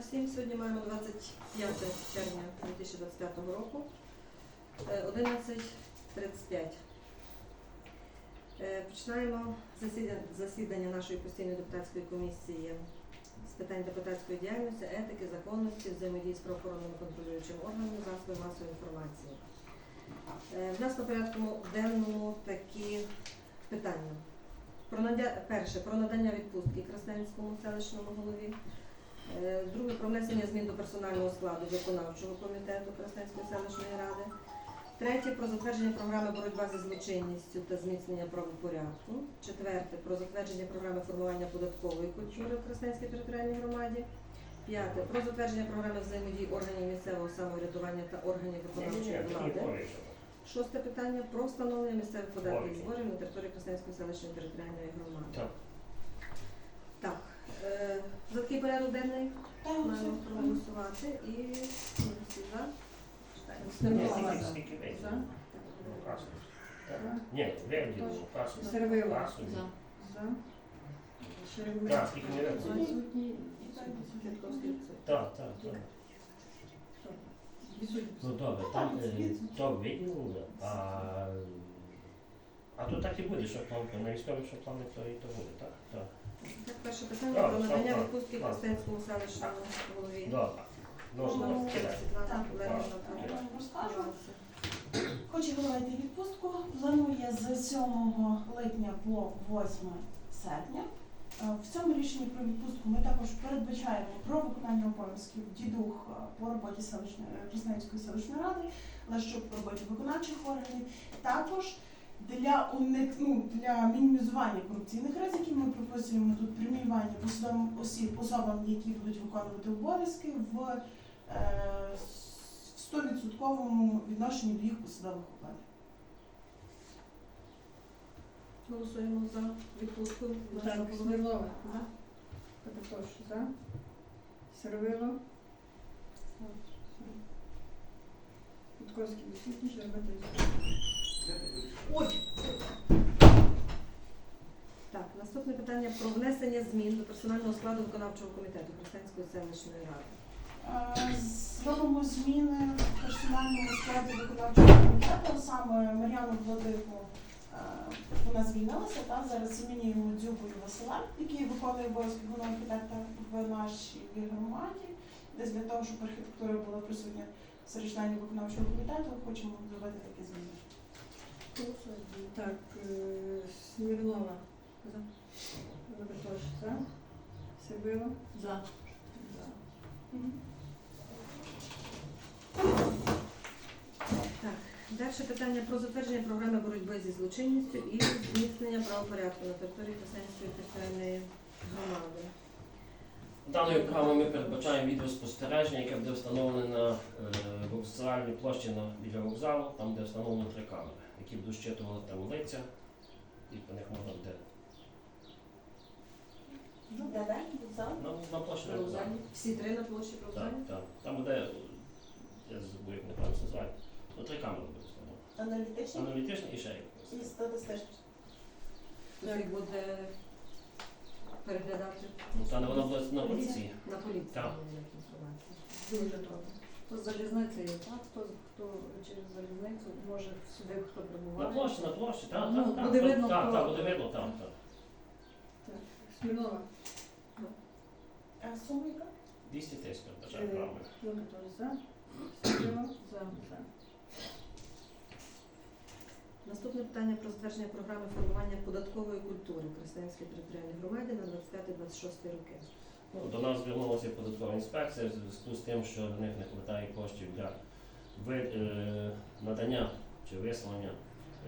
всім. Сьогодні маємо 25 червня 2025 року. Е, 11.35. Е, Починаємо засідання, нашої постійної депутатської комісії з питань депутатської діяльності, етики, законності, взаємодії з правоохоронними контролюючими органами, засобами масової інформації. Е, В нас на порядку денному такі питання. Про надя... Перше про надання відпустки Красненському селищному голові. Е, Друге про внесення змін до персонального складу виконавчого комітету Красненської селищної ради. Третє про затвердження програми боротьба зі злочинністю та зміцнення правопорядку. Четверте про затвердження програми формування податкової культури в Красненській територіальній громаді. П'яте про затвердження програми взаємодії органів місцевого самоврядування та органів виконавчої влади. Шосте питання про встановлення місцевих податків зборів на території Красненської селищної територіальної громади. Е, за такий порядок денний маємо проголосувати і всі за. Ні? За. За. За. Так? Відсутній. Так, так. Ну добре, там е, то виділили, а, так і буде, що план на військові, що плани, то і то буде, так? Так. Так, перше питання Так, про надання так, відпустки так. Красненському селищному голові. Добре. Ну, Можна ну, Світлана Так. Олегівна Так. Я вам розкажу. Хоче голова йти в відпустку. Планує з 7 липня по 8 серпня. Е, В цьому рішенні про відпустку ми також передбачаємо про виконання обов'язків дідух е, по роботі селищної Красненської селищної ради, Лащук по роботі виконавчих органів. Також для уник, ну, для мінімізування корупційних ризиків ми прописуємо тут преміювання посадовим осіб особам, які будуть виконувати обов'язки в е, 100% відношенні до їх посадових окладів. Голосуємо за відпустку нашого Так, голови. Смірнова. За. За. Сервило. Вітковський відсутній. Шереметьєв. Ой, Так, наступне питання про внесення змін до персонального складу виконавчого комітету Красненської селищної ради. е, зробимо зміни в персональному складі виконавчого комітету. Саме Мар'яну Владику е, вона звільнилася, та зараз замінюємо Дзюбою Василя, який виконує обов'язки головного архітектора в нашій громаді. Десь для того, щоб архітектура була присутня серед членів виконавчого комітету, хочемо зробити такі зміни. Так, е, Смірнова. За. Капитош. За. Сервило. За. За. Так, далі питання про затвердження програми боротьби зі злочинністю і зміцнення правопорядку на території Красненської територіальної громади. Даною програмою ми передбачаємо відеоспостереження, яке буде встановлене на е, вокзальній площі біля вокзалу, там де встановлено три камери, які будуть щитувати там лиця, і по них можна буде Де де? Вокзал? на, на площі. Всі три на площі Так, так. Там буде, я забув, як неправильно це називають, ну три камери буде встановлено. Аналітичний Аналітична і ще і якось. Хтось буде переглядати Ну, та вона буде на поліції. на поліції. Так. Дуже добре. Хто з залізницею, так? Хто, хто через залізницю може сюди, хто На прибуває. площі, на площі, так, Ну, так, так. буде видно, Так, хто- так, буде видно, так, так. Смірнова. А сума яка? 200 тисяч передбачає Е, програми. Капитош. За. За. За. Наступне питання про затвердження програми формування податкової культури в Красненській територіальній громаді на 25-26 роки. Ну, До нас звернулася податкова інспекція в зв'язку з тим, що в них не вистачає коштів для е, надання чи вислання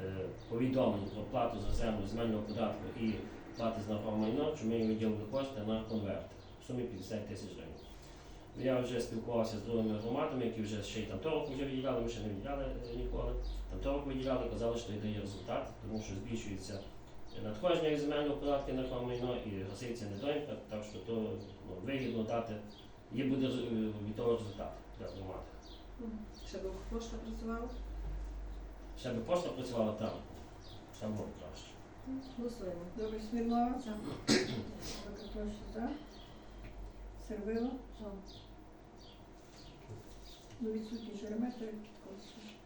е, повідомлень про плату за землю, земельного податку і плати за нерухоме майно, що ми виділили кошти на конверт в сумі 50 тисяч гривень. Я вже спілкувався з другими громадами, які вже ще й там того року вже виділяли, ми ще не виділяли е, ніколи. Там того року виділяли, казали, що дає результат, тому що збільшується надходження від земельного податку на майно і гаситься недоїмка, так що то ну, вигідно дати, є буде е, від того результат для громади. Ще би пошта працювала? Ще би пошта працювала там, ще було б краще. Голосуємо. Добре, Смірнова. За. За. Сервило. Ну, відсутні і Кітковський.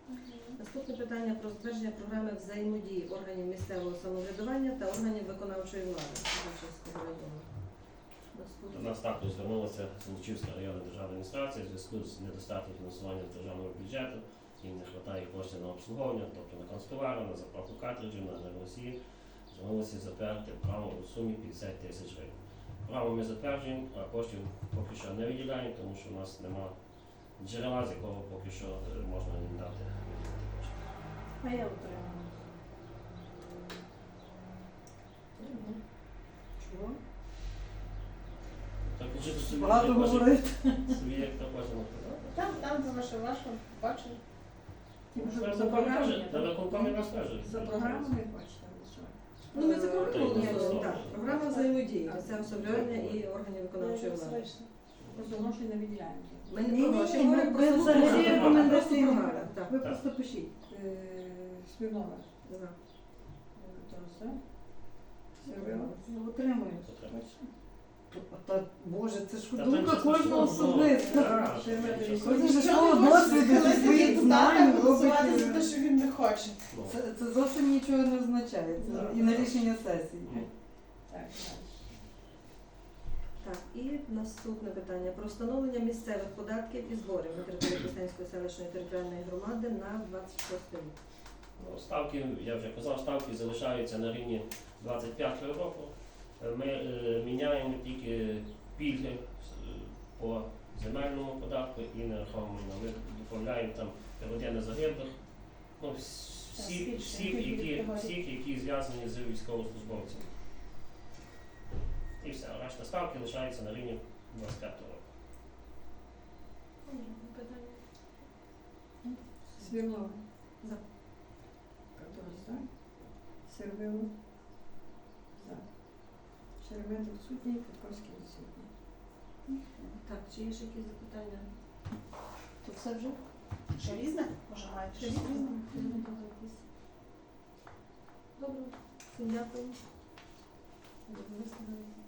Наступне питання про затвердження програми взаємодії органів місцевого самоврядування та органів виконавчої влади району. До Наступне. нас також звернулася Сумчівська районна державна адміністрація в зв'язку з недостатнім фінансуванням з державного бюджету. Їм не вистачає коштів на обслуговування, тобто на канцтовари, на заправку картриджів, на енергоносії. Звернулися затвердити право у сумі 50 тисяч гривень. Право ми затверджуємо, а коштів поки що не виділяємо, тому що у нас немає джерела, з якого поки що е, можна їм дати виділити кошти. А я отримала. Чого? Так жити собі, Багато як говорити. собі як то кожен сказав. Там, там за ваше ваше. Тим, що за за нас теж. За програму бачите. Ну, ми за програму голосуємо, так. Програма взаємодії це самоврядування і органів виконавчої влади. Просто гроші не виділяємо. Ми не про гроші ні, говоримо ми про взагалі програму. Просто. Так. Ви просто пишіть. Е. Сервило. Ну, Отримуємо. Отримуємо. Та, Боже, це ж Та там думка кожного ну, особисто. так, Кожен Що же свого досвіду, зі своїх знань голосувати за те, що він не хоче. Ну, Це, це зовсім нічого не означає. Це Да, і на рішення сесії. ну, Так, так. Так, і наступне питання про встановлення місцевих податків і зборів на території Костянської селищної територіальної громади на 26 рік. Ну, Ставки, я вже казав, ставки залишаються на рівні 25 року. Ми е, міняємо тільки пільги е, по земельному податку і нерухомому. Ми додаємо там родини загиблих, ну, вс- всі, всіх, які, всіх, які зв'язані з військовослужбовцями. І все, решта ставки лишаються на рівні 25 року. Смірнова. За. Сервило. Шеремета відсутній, Катковський відсутній. Так, чи є ще якісь запитання? То все вже? Ще різне? Може маєте щось різне? Добре, всім дякую. До.